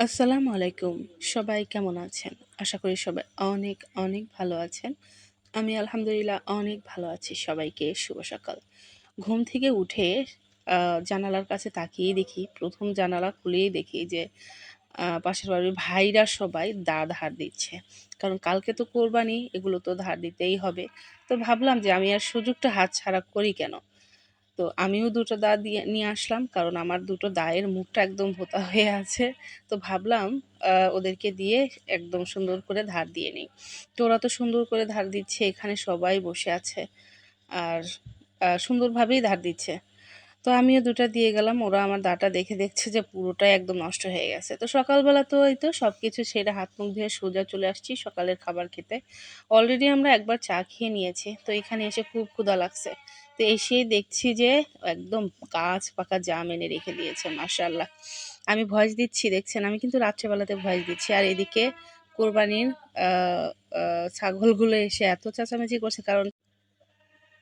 আসসালামু আলাইকুম। সবাই কেমন আছেন? আশা করি সবাই অনেক অনেক ভালো আছেন। আমি আলহামদুলিল্লাহ অনেক ভালো আছি সবাইকে। শুভ সকাল। ঘুম থেকে উঠে জানালার কাছে তাকিয়ে দেখি, প্রথম জানালা খুলেই দেখি যে পাশের বাড়ির ভাইরা সবাই দা ধার দিচ্ছে। কারণ কালকে তো কোরবানি, এগুলো তো ধার দিতেই হবে। তো ভাবলাম যে আমি আর সুযোগটা হাত ছাড়া করি কেন? তো আমিও দুটো দা দিয়ে, নিয়ে আসলাম, কারণ আমার দুটো দায়ের মুখটা একদম ভোতা হয়ে আছে। তো ভাবলাম ওদেরকে দিয়ে একদম সুন্দর করে ধার দিয়ে নিই। তো ওরা তো সুন্দর করে ধার দিচ্ছে, এখানে সবাই বসে আছে। আর সুন্দরভাবেই ধার দিচ্ছে। তো আমিও দুটো দিয়ে গেলাম, ওরা আমার দাটা দেখে দেখছে যে পুরোটাই একদম নষ্ট হয়ে গেছে। তো সকালবেলা তো এই তো সব কিছু সেরে হাত মুখ ধুয়ে সোজা চলে আসছি সকালের খাবার খেতে। অলরেডি আমরা একবার চা খেয়ে নিয়েছি, তো এখানে এসে খুব ক্ষুধা লাগছে। তো এসেই দেখছি যে একদম গাছ পাকা জাম এনে রেখে দিয়েছে মার্শাল্লাহ আমি ভয়েস দিচ্ছি, দেখছেন? আমি কিন্তু রাত্রেবেলাতে ভয়েস দিচ্ছি। আর এদিকে কোরবানির ছাগলগুলো এসে এত চেঁচামেচি করছে, কারণ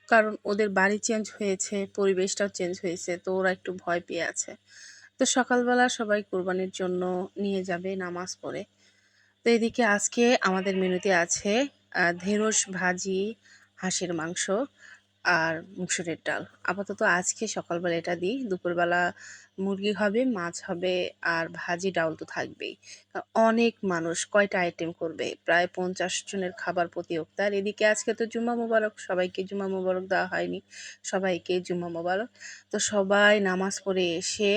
কারণ ওদের বাড়ি চেঞ্জ হয়েছে, পরিবেশটাও চেঞ্জ হয়েছে, তো ওরা একটু ভয় পেয়ে আছে। তো সকালবেলা সবাই কোরবানির জন্য নিয়ে যাবে নামাজ পড়ে। তো এদিকে আজকে আমাদের মেনুতে আছে ঢেঁড়স ভাজি, হাঁসের মাংস। আর মুসুরের ডাল। আপাতত আজকে সকালবেলা এটা দিই। দুপুরবেলা মুরগি হবে, মাছ হবে আর ভাজি ডাল তো থাকবেই। অনেক মানুষ কয়টা আইটেম করবে? প্রায় পঞ্চাশ জনের খাবার প্রতিযোগিতা। আর এদিকে আজকে তো জুম্মা মোবারক, সবাইকে জুম্মা মোবারক দেওয়া হয়নি। সবাইকে জুম্মা মোবারক। তো সবাই নামাজ পড়ে এসে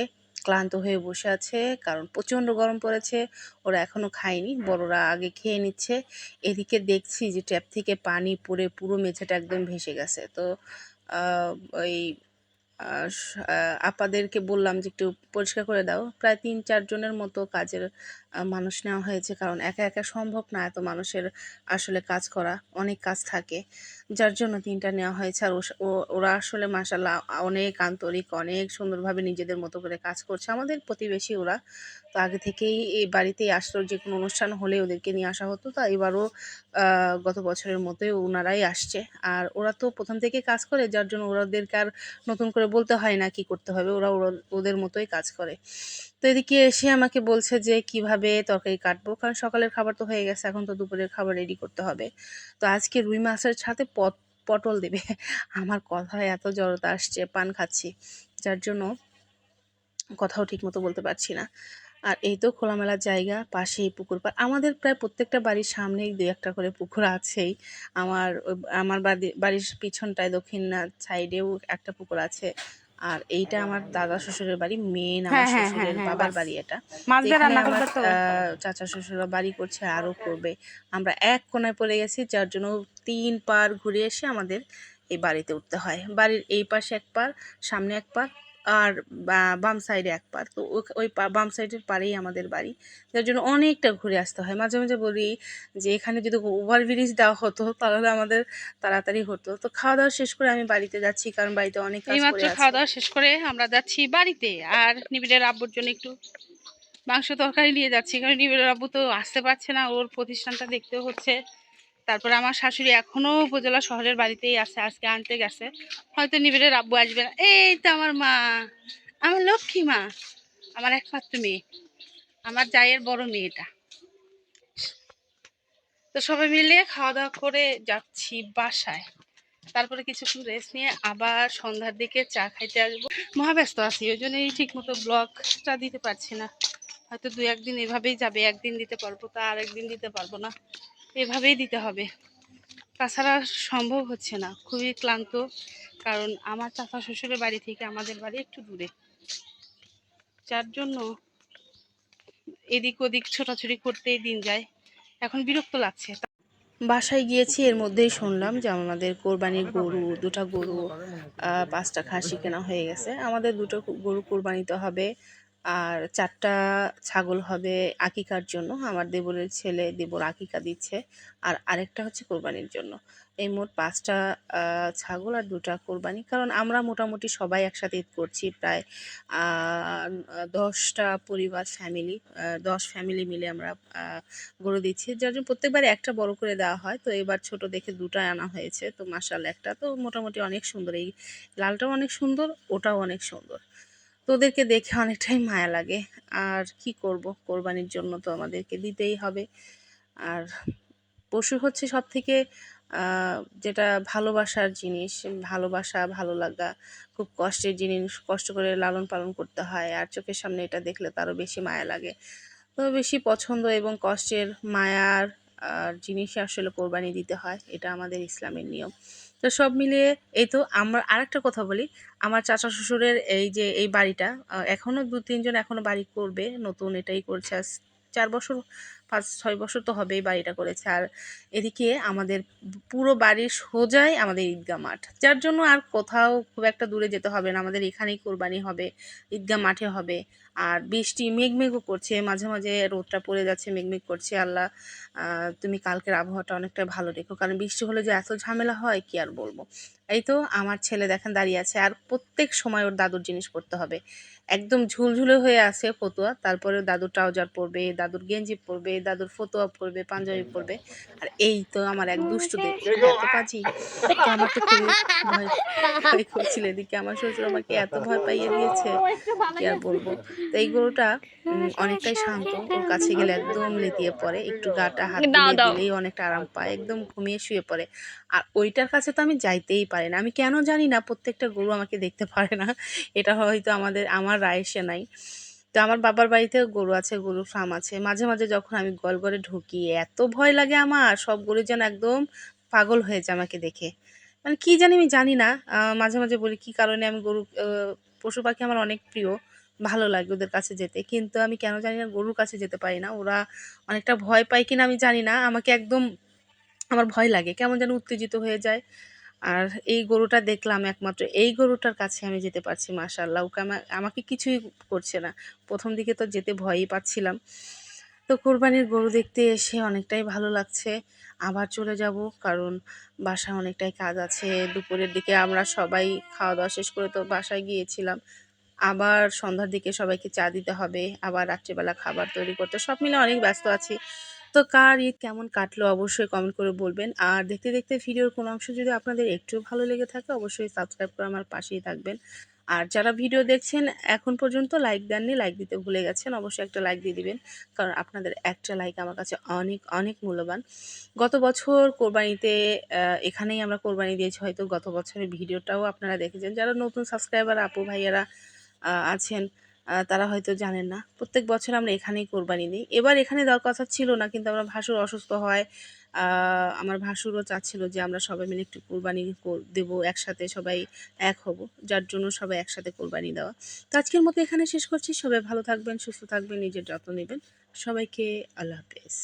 ক্লান্ত হয়ে বসে আছে, কারণ প্রচণ্ড গরম পড়েছে, ওরা এখনও খায়নি, বড়রা আগে খেয়ে নিচ্ছে। এদিকে দেখছি যে ট্যাপ থেকে পানি পড়ে পুরো মেঝেটা একদম ভেসে গেছে। তো ওই আপাদেরকে বললাম যে একটু পরিষ্কার করে দাও। প্রায় তিন চারজনের মতো কাজের মানুষ নেওয়া হয়েছে। কারণ একা একা সম্ভব না এত মানুষের আসলে কাজ করা। অনেক কাজ থাকে। যার জন্য তিনটা নেওয়া হয়েছে। আর ওরা আসলে মাসাল্লাহ অনেক আন্তরিক, অনেক সুন্দরভাবে নিজেদের মতো করে কাজ করছে। আমাদের প্রতিবেশী ওরা। তো আগে থেকেই এই বাড়িতেই আসলো যে কোনো অনুষ্ঠান হলে ওদেরকে নিয়ে আসা হতো। তা এবারও গত বছরের মতোই ওনারাই আসছে। আর ওরা তো প্রথম থেকে কাজ করে। যার জন্য ওরাদেরকে আর নতুন করে বলতে হয় না কি করতে হবে। ওরা- ওদের মতোই কাজ করে। তো এদিকে এসে আমাকে বলছে যে, কীভাবে তরকারি কাটবো? কারণ সকালের খাবার তো হয়ে গেছে, এখন তো দুপুরের খাবার রেডি করতে হবে। তো আজকে রুই মাছের সাথে পট, পটল দেবে। আমার কথায় এত জড়তা আসছে, পান খাচ্ছি, যার জন্য কথাও ঠিকমতো বলতে পারছি না। আর এই তো খোলামেলা জায়গা, পাশেই পুকুর পার আমাদের প্রায় প্রত্যেকটা বাড়ির সামনেই দু একটা করে পুকুর আছেই। আমার আমার বাড়ির পিছনটায় দক্ষিণ সাইডেও একটা পুকুর আছে। আর এইটা আমার দাদা শ্বশুরের বাড়ি মেন আমার হ্যাঁ, হ্যাঁ, শ্বশুরের হ্যাঁ, বাবার বাড়ি এটা। আমার চাচা শ্বশুর বাড়ি করছে আরও করবে। আমরা এক কোনায় পড়ে গেছি যার জন্য তিন পার ঘুরে এসে আমাদের এই বাড়িতে উঠতে হয়। বাড়ির এই পাশে এক পার সামনে এক পার আর বাম সাইডে এক পার। তো ওই- বাম সাইডের পারেই আমাদের বাড়ি। যার জন্য অনেকটা ঘুরে আসতে হয়। মাঝে মাঝে বলি যে এখানে যদি ওভারব্রিজ দেওয়া হতো তাহলে আমাদের তাড়াতাড়ি হতো। তো খাওয়া দাওয়া শেষ করে আমি বাড়িতে যাচ্ছি কারণ বাড়িতে অনেক এইমাত্র খাওয়া দাওয়া শেষ করে আমরা যাচ্ছি বাড়িতে। আর নিবিড়ের আব্বুর জন্য একটু মাংস তরকারি নিয়ে যাচ্ছি। কারণ নিবিড়ের আব্বু তো আসতে পারছে না। ওর প্রতিষ্ঠানটা দেখতেও হচ্ছে। তারপরে আমার শাশুড়ি এখনও উপজেলা শহরের বাড়িতেই আছে, আজকে আনতে গেছে। হয়তো নিবিড়ের আব্বু আসবে না। এই তো আমার মা, আমার লক্ষ্মী মা, আমার একমাত্র মেয়ে, আমার জায়ের বড় মেয়েটা। তো সবাই মিলে খাওয়া দাওয়া করে যাচ্ছি বাসায়। তারপরে কিছুক্ষণ রেস্ট নিয়ে আবার সন্ধ্যার দিকে চা খাইতে আসব। মহাব্যস্ত আছি, ওই জন্যই ঠিক মতো ব্লগটা দিতে পারছি না। হয়তো দু একদিন এভাবেই যাবে, একদিন দিতে পারব তা আর একদিন দিতে পারব না। এভাবেই দিতে হবে। তাছাড়া সম্ভব হচ্ছে না, খুবই ক্লান্ত, কারণ আমার চাচা শ্বশুরের বাড়ি থেকে আমাদের বাড়ি একটু দূরে। যার জন্য এদিক ওদিক ছোটাছুটি করতেই দিন যায়। এখন বিরক্ত লাগছে। বাসায় গিয়েছি, এর মধ্যেই শুনলাম যে আমাদের কোরবানির গরু, দুটো গরু পাঁচটা খাসি কেনা হয়ে গেছে। আমাদের দুটো গরু কোরবানিতে হবে। আর চারটা ছাগল হবে আকিকার জন্য। আমার দেবরের ছেলে দেবর আকিকা দিচ্ছে। আর আরেকটা হচ্ছে কোরবানির জন্য। এই মোট পাঁচটা ছাগল আর দুটা কোরবানি। কারণ আমরা মোটামুটি সবাই একসাথে ঈদ করছি প্রায় দশটা পরিবার ফ্যামিলি দশ ফ্যামিলি মিলে আমরা গরু দিচ্ছি। যার জন্য প্রত্যেকবার একটা বড় করে দেওয়া হয়। তো এবার ছোট দেখে দুটো আনা হয়েছে। তো মাসাল একটা। তো মোটামুটি অনেক সুন্দর। এই লালটাও অনেক সুন্দর, ওটাও অনেক সুন্দর। তো ওদেরকে দেখে অনেকটাই মায়া লাগে। আর কি করব? কোরবানির জন্য তো আমাদেরকে দিতেই হবে। আর পশু হচ্ছে সব থেকে যেটা ভালোবাসার জিনিস, ভালোবাসা, ভালো লাগা, খুব কষ্টের জিনিস, কষ্ট করে লালন পালন করতে হয়। আর চোখের সামনে এটা দেখলে তারও বেশি মায়া লাগে। তো বেশি পছন্দ এবং কষ্টের মায়ার আর জিনিস আসলে কোরবানি দিতে হয়, এটা আমাদের ইসলামের নিয়ম। তো সব মিলিয়ে এই তো আমরা আর একটা কথা বলি, আমার চাচা শ্বশুরের এই যে, এই বাড়িটা এখনও এখনও দু তিনজন এখনও বাড়ি করবে, নতুন এটাই করছে। চার বছর পাঁচ ছয় বছর তো হবেই বাড়িটা করেছে। আর এদিকে আমাদের পুরো বাড়ির সোজাই আমাদের ঈদগা মাঠ। যার জন্য আর কোথাও খুব একটা দূরে যেতে হবে না, আমাদের এখানেই কোরবানি হবে ঈদগা মাঠে হবে। আর বৃষ্টি মেঘমেঘও করছে, মাঝে মাঝে রোদটা পড়ে যাচ্ছে, মেঘমেঘ করছে। আল্লাহ তুমি কালকের আবহাওয়াটা অনেকটা ভালো রেখো। কারণ বৃষ্টি হলে যে এত ঝামেলা হয়, কি আর বলব? এই তো আমার ছেলে দেখেন দাঁড়িয়ে আছে, আর প্রত্যেক সময় ওর দাদুর জিনিস পড়তে হবে। একদম ঝুলঝুলে হয়ে আছে ফতুয়া, তারপরে দাদুর ট্রাউজার পরবে, দাদুর গেঞ্জি পরবে দাদুর ফতুয়া পরবে পাঞ্জাবি পরবে আর এই তো আমার এক দুষ্টু দেখে এত পাজি। তো আমার তো খুবই ভয় ভয় করছিল এদিকে। আমার শ্বশুর আমাকে এত ভয় পাইয়ে দিয়েছে কি আর বলব? তো এই গরুটা অনেকটাই শান্ত। ওর কাছে গেলে একদম লেতিয়ে পড়ে। একটু গাটা হাত দিলেই অনেকটা আরাম পায়। একদম ঘুমিয়ে শুয়ে পড়ে। আর ওইটার কাছে তো আমি যাইতেই পারি না। আমি কেন জানি না প্রত্যেকটা গরু আমাকে দেখতে পারে না। এটা হয়তো আমাদের আমার রায়সে নাই। তো আমার বাবার বাড়িতেও গরু আছে গরুর ফার্ম আছে। মাঝে মাঝে যখন আমি গলগরে ঢুকি, এত ভয় লাগে আমার, সব গরু যেন একদম পাগল হয়ে যায় আমাকে দেখে। মানে কি জানি আমি জানি না মাঝে মাঝে বলি, কি কারণে আমি গরু পশু পাখি আমার অনেক প্রিয়, ভালো লাগে ওদের কাছে যেতে। কিন্তু আমি কেন জানি না গরুর কাছে যেতে পারি না। ওরা অনেকটা ভয় পায় কিনা আমি জানি না, আমাকে একদম আমার ভয় লাগে, কেমন যেন উত্তেজিত হয়ে যায়। আর এই গরুটা দেখলাম একমাত্র, এই গরুটার কাছে আমি যেতে পারছি মাশাল্লাহ ওকে আমাকে কিছুই করছে না। প্রথম দিকে তো যেতে ভয়ই পাচ্ছিলাম। তো কোরবানির গরু দেখতে এসে অনেকটাই ভালো লাগছে। আবার চলে যাব, কারণ বাসায় অনেকটাই কাজ আছে। দুপুরের দিকে আমরা সবাই খাওয়া দাওয়া শেষ করে তো বাসায় গিয়েছিলাম। আবার সন্ধ্যার দিকে সবাইকে চা দিতে হবে। আবার রাত্রিবেলা খাবার তৈরি করতে। সব মিলে অনেক ব্যস্ত আছি। তো কার ঈদ কেমন কাটলো অবশ্যই কমেন্ট করে বলবেন। আর দেখতে দেখতে ভিডিওর কোনো অংশ যদি আপনাদের একটু ভালো লেগে থাকে, অবশ্যই সাবস্ক্রাইব করে আমার পাশেই থাকবেন। আর যারা ভিডিও দেখছেন, এখন পর্যন্ত লাইক দেননি লাইক দিতে ভুলে গেছেন, অবশ্যই একটা লাইক দিয়ে দিবেন। কারণ আপনাদের একটা লাইক আমার কাছে অনেক অনেক মূল্যবান। গত বছর কোরবানিতে এখানেই আমরা কোরবানি দিয়েছি। হয়তো গত বছরের ভিডিওটাও আপনারা দেখেছেন। যারা নতুন সাবস্ক্রাইবার আপু ভাইয়ারা আছেন তারা হয়তো জানেন না। প্রত্যেক বছর আমরা এখানেই কোরবানি দিই। এবার এখানে দেওয়ার কথা ছিল না, কিন্তু আমরা ভাসুর অসুস্থ হয়। আমার ভাসুরও চাচ্ছিল যে আমরা সবাই মিলে একটু কোরবানি দেব, একসাথে সবাই এক হব। যার জন্য সবাই একসাথে কোরবানি দেওয়া। তো আজকের মতো এখানে শেষ করছি। সবাই ভালো থাকবেন, সুস্থ থাকবেন, নিজের যত্ন নেবেন। সবাইকে আল্লাহ হাফেজ।